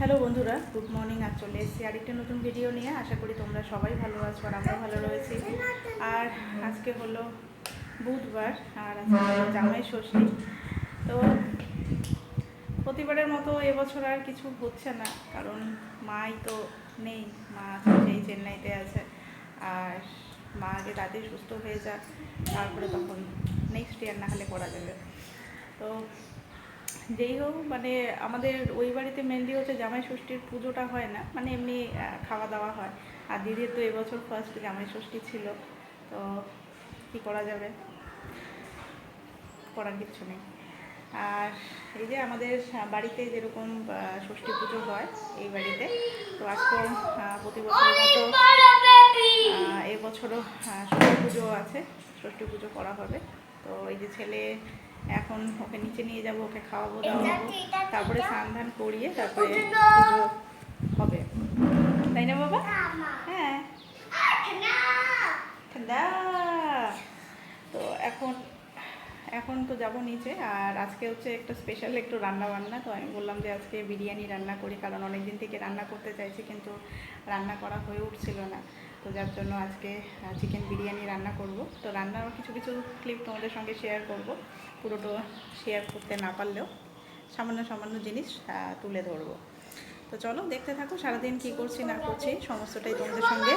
Hello বন্ধুরা, good morning আর চলে এসেছি আর আরেকটা নতুন ভিডিও নিয়ে। আশা করি তোমরা সবাই ভালো আছো আর আমরা ভালো রয়েছি। আর আজকে হলো বুধবার, আর আজকে জামাই ষষ্ঠী। তো প্রতিবারের মতো এবছর আর কিছু হচ্ছে না, কারণ মাই তো নেই, মা সেই চেন্নাইতে আছে। আর মা আগে তাড়াতাড়ি সুস্থ হয়ে যাক, তারপরে তখন নেক্সট ইয়ার না হলে করা যাবে। তো যেই হোক মানে আমাদের ওই বাড়িতে মেনলি হচ্ছে জামাই ষষ্ঠীর পুজোটা হয় না মানে এমনি খাওয়া দাওয়া হয়। আর দিদির তো এবছর ফার্স্ট জামাই ষষ্ঠী ছিল তো কী করা যাবে? করার কিচ্ছু নেই। আর এই যে আমাদের বাড়িতে যেরকম ষষ্ঠী পুজো হয় এই বাড়িতে তো আজকেও আহ, প্রতি বছরের মতো এবছরও ষষ্ঠী পুজো আছে ষষ্ঠী পুজো করা হবে। তো এই যে ছেলে এখন ওকে নিচে নিয়ে যাব ওকে খাওয়াবো দাওয়াবো। তারপরে স্নান ধান করিয়ে তারপরে হবে। তাই না বাবা? হ্যাঁ। ঠান্ডা। তো এখন এখন তো যাব নিচে। আর আজকে হচ্ছে একটা স্পেশাল একটু রান্না বান্না তো আমি বললাম যে আজকে বিরিয়ানি রান্না করি কারণ অনেক দিন থেকে রান্না করতে চাইছি কিন্তু রান্না করা হয়ে উঠছিল না। তো যার জন্য আজকে চিকেন বিরিয়ানি রান্না করব। তো রান্নার কিছু কিছু ক্লিপ তোমাদের সঙ্গে শেয়ার করব। পুরোটা শেয়ার করতে না পারলেও সামান্য সামান্য জিনিস তুলে ধরবো। তো চলো দেখতে থাকো, সারাদিন কি করছি, না করছি, সমস্তটাই তোমাদের সঙ্গে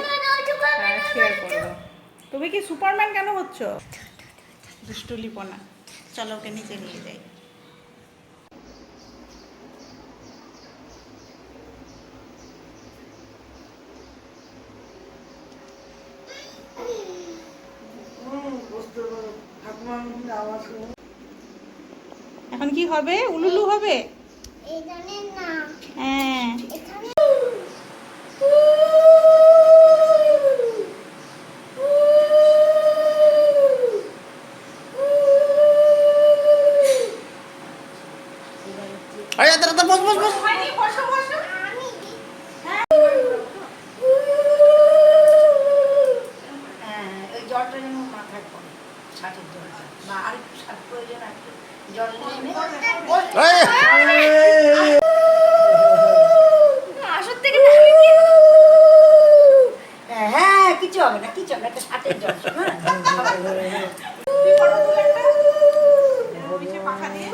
শেয়ার করব। তুমি কি সুপারম্যান কেন হচ্ছ? দুষ্টু লিপনা চলো ওকে নিচে নিয়ে যাই। এখন কি হবে? উলুলু হবে না হ্যাঁ এখানে আরে দাঁড়া দাঁড়া বস বস বস আমি হ্যাঁ, ওই জলটা যেন মাথায় পড়ে ছাটের জলটা বা আর একটু ছাট প্রয়োজন আর একটু জল নিয়ে নে। আসর থেকে না আমি কি হ্যাঁ, হ্যাঁ কিছু হবে না কিছু হবে একটা ছাটের জল শোনো না? পিছে পাখা দিয়ে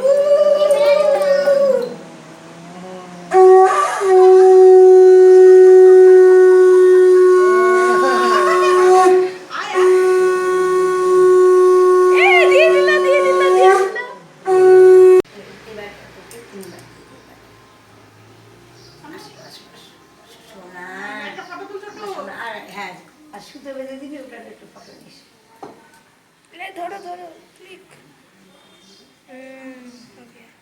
এবার তোকে তিনবার দিয়ে দেবে। আসো, আসো, আসো, আসো, সোনা। সোনা, আর হ্যাঁ আর সুতো বেঁধে দিবি ওটার একটু ফটো নিস ধরো ধরো ক্লিক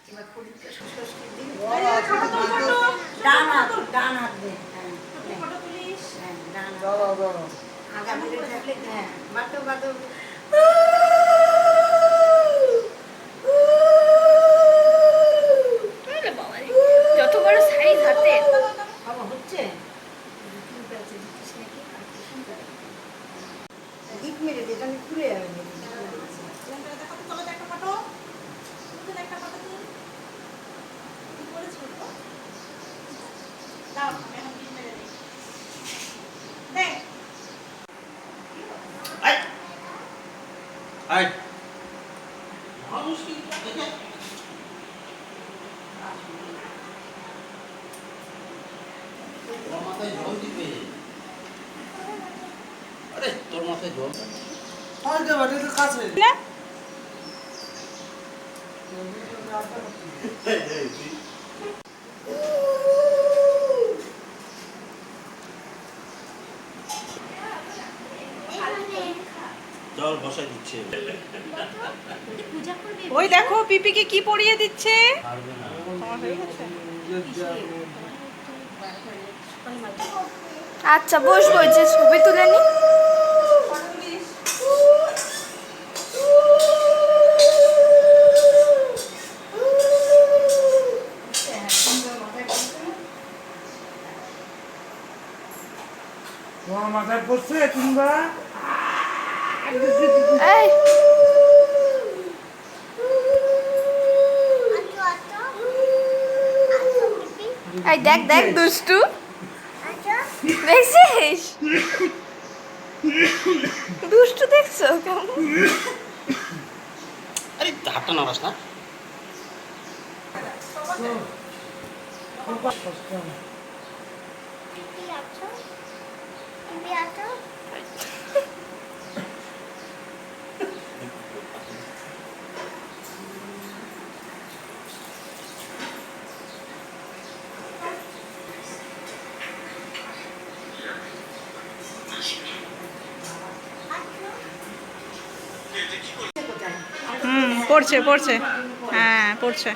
এবার প্রদীপটা ষষ্ঠীর দিন ডান হাত ডান হাত দে ডান হ্যাঁ, ডান হাত। আগা বেড়ে থাকলে হ্যাঁ বাতো বাতো যত বড় সাইজ হাতে বাবা হচ্ছে ঠিক আছে দিচ্ছিস নাকি আর কি সুন্দর। দিক মেরে দে তাহলে খুলে যাবে না। দেখাতে চলো তো একটা ফটো তুলে একটা ফটো তুল কি করেছ তো? দাও আমি এখন পিন মেরে দিই দেখ আয় তোর মাথায় জল দিবে আরে তোর মাথায় জল না জল বসাই দিচ্ছে। ওই দেখো পিপিকে কি পরিয়ে দিচ্ছে? আচ্ছা বসবো যে ছবি তুলে নি। তোমার মাথায় পড়ছে কিংবা এই। এই দেখ দেখ দুষ্টু। দেখছিস? দুষ্টু দেখছ আরে হাতটা নাড়াস না। পড়ছে পড়ছে। হ্যাঁ পড়ছে।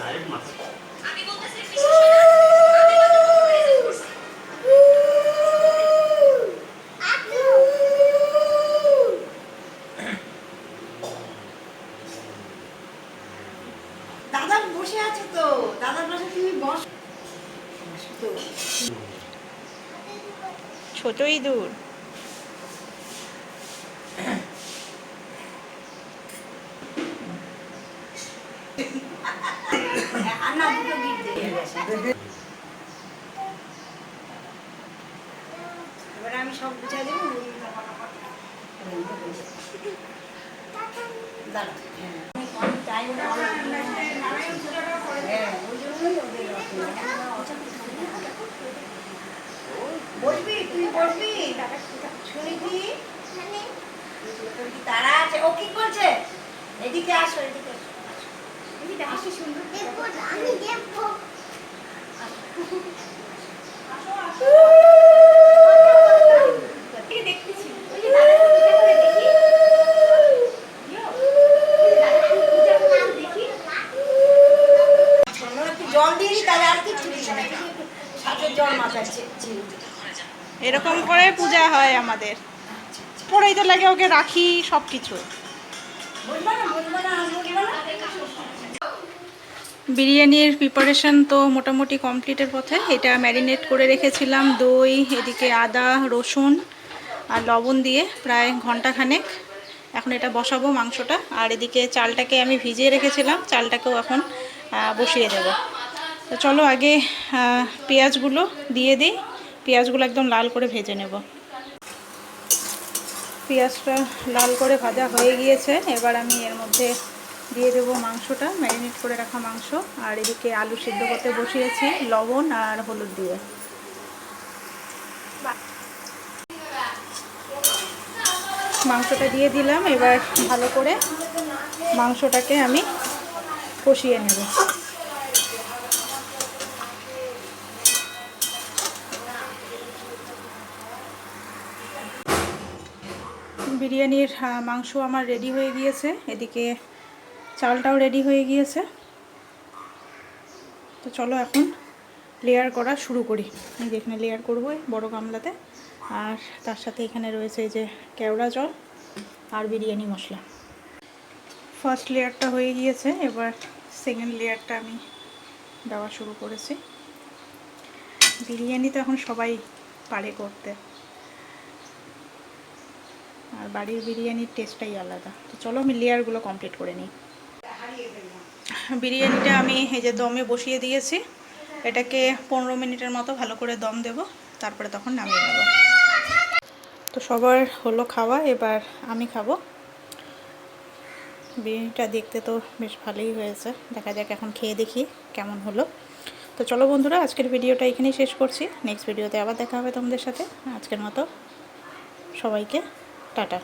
ডাইরেক্ট মাথা দাদা বসে আছে তো। দাদার পাশে তুমি বস। ছোট ইঁদুর আর না দুটো গিট দিয়ে গেছে। এবারে আমি সব গুছিয়ে দেবো বসবি তুই বসবি। শুনি কি? তোর আছে। ও কি করছে? এদিকে আসো এদিকে আসো, আসো। এদিকে আসো সুন্দর আমি দেখব। আমরা একটু এরকম করে পূজা হয় আমাদের। পড়েই তো লাগে ওকে রাখি সব কিছু বিরিয়ানির প্রিপারেশন তো মোটামুটি কমপ্লিটের পথে। এটা ম্যারিনেট করে রেখেছিলাম দই এদিকে আদা রসুন। আর লবণ দিয়ে প্রায় ঘন্টাখানেক এখন এটা বসাবো মাংসটা। আর এদিকে চালটাকে আমি ভিজিয়ে রেখেছিলাম, চালটাকেও এখন বসিয়ে দেব। তো চলো আগে পেঁয়াজগুলো দিয়ে দিই, পেঁয়াজগুলো একদম লাল করে ভেজে নেব। পেঁয়াজটা লাল করে ভাজা হয়ে গিয়েছে, এবার আমি এর মধ্যে দিয়ে দেবো মাংসটা, ম্যারিনেট করে রাখা মাংস। আর এদিকে আলু সিদ্ধ করতে বসিয়েছি, লবণ আর হলুদ দিয়ে। মাংসটা দিয়ে দিলাম, এবার ভালো করে মাংসটাকে আমি কষিয়ে নেব। বিরিয়ানির মাংস আমার রেডি হয়ে গিয়েছে, এদিকে চালটাও রেডি হয়ে গিয়েছে। তো চলো এখন লেয়ার করা শুরু করি। এই যে এখানে লেয়ার করব বড় গামলাতে। আর তার সাথে এখানে রয়েছে এই যে কেওড়া জল আর বিরিয়ানি মশলা। ফার্স্ট লেয়ারটা হয়ে গিয়েছে এবার সেকেন্ড লেয়ারটা আমি দেওয়া শুরু করেছি। বিরিয়ানি তো এখন সবাই পারে করতে। আর বাড়ির বিরিয়ানির টেস্টটাই আলাদা। তো চলো আমি লেয়ারগুলো কমপ্লিট করে নিই। বিরিয়ানিটা আমি এই যে দমে বসিয়ে দিয়েছি। এটাকে পনেরো মিনিটের মতো ভালো করে দম দেব, তারপরে তখন নামিয়ে নেব। তো সবার হলো খাওয়া, এবার আমি খাব। বিরিয়ানিটা দেখতে তো বেশ ভালোই হয়েছে। দেখা যাক এখন খেয়ে দেখি কেমন হলো। তো চলো বন্ধুরা, আজকের ভিডিওটা এখানেই শেষ করছি। নেক্সট ভিডিওতে আবার দেখা হবে তোমাদের সাথে। আজকের মতো সবাইকে টাটা।